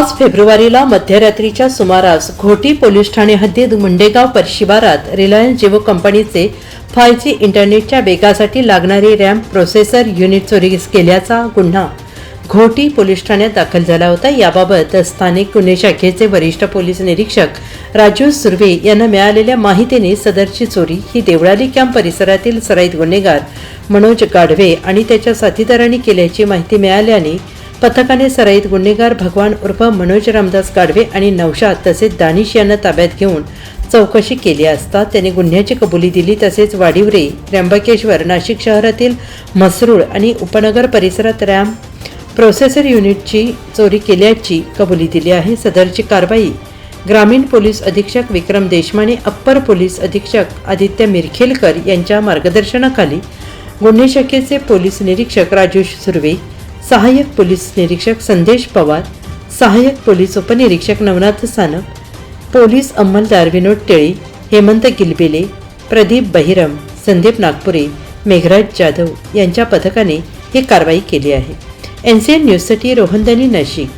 पाच फेब्रुवारीला मध्यरात्रीच्या सुमारास घोटी पोलीस ठाणे हद्दीत मुंडेगाव परिशिवारात रिलायन्स जिओ कंपनीचे फाय जी इंटरनेटच्या वेगासाठी लागणारी रॅम्प प्रोसेसर युनिट चोरी केल्याचा गुन्हा घोटी पोलीस ठाण्यात दाखल झाला होता. याबाबत स्थानिक गुन्हे शाखेचे वरिष्ठ पोलीस निरीक्षक राजू सुर्वे यांना मिळालेल्या माहितीने सदरची चोरी ही देवळाली कॅम्प परिसरातील सराईत गुन्हेगार मनोज गाढवे आणि त्याच्या साथीदारांनी केल्याची माहिती मिळाल्याने पथकाने सराईत गुन्हेगार भगवान उर्फ मनोज रामदास गाडवे आणि नवशाद तसेच दानिश यांना ताब्यात घेऊन चौकशी केली असता त्याने गुन्ह्याची कबुली दिली. तसेच वाडिवरे त्र्यंबकेश्वर नाशिक शहरातील म्हसरूळ आणि उपनगर परिसरात रॅम प्रोसेसर युनिटची चोरी केल्याची कबुली दिली आहे. सदरची कारवाई ग्रामीण पोलीस अधीक्षक विक्रम देशमाने अप्पर पोलीस अधीक्षक आदित्य मिरखेलकर यांच्या मार्गदर्शनाखाली गुन्हे शाखेचे पोलीस निरीक्षक राजू सुर्वे सहाय्यक पोलीस निरीक्षक संदेश पवार सहाय्यक पोलीस उपनिरीक्षक नवनाथ सानप पोलीस अंमलदार विनोद टेळी हेमंत गिलबिले प्रदीप बहिरम संदीप नागपुरे मेघराज जाधव यांच्या पथकाने ही कारवाई केली आहे. एन सी एन न्यूजसाठी रोहनदानी नाशिक.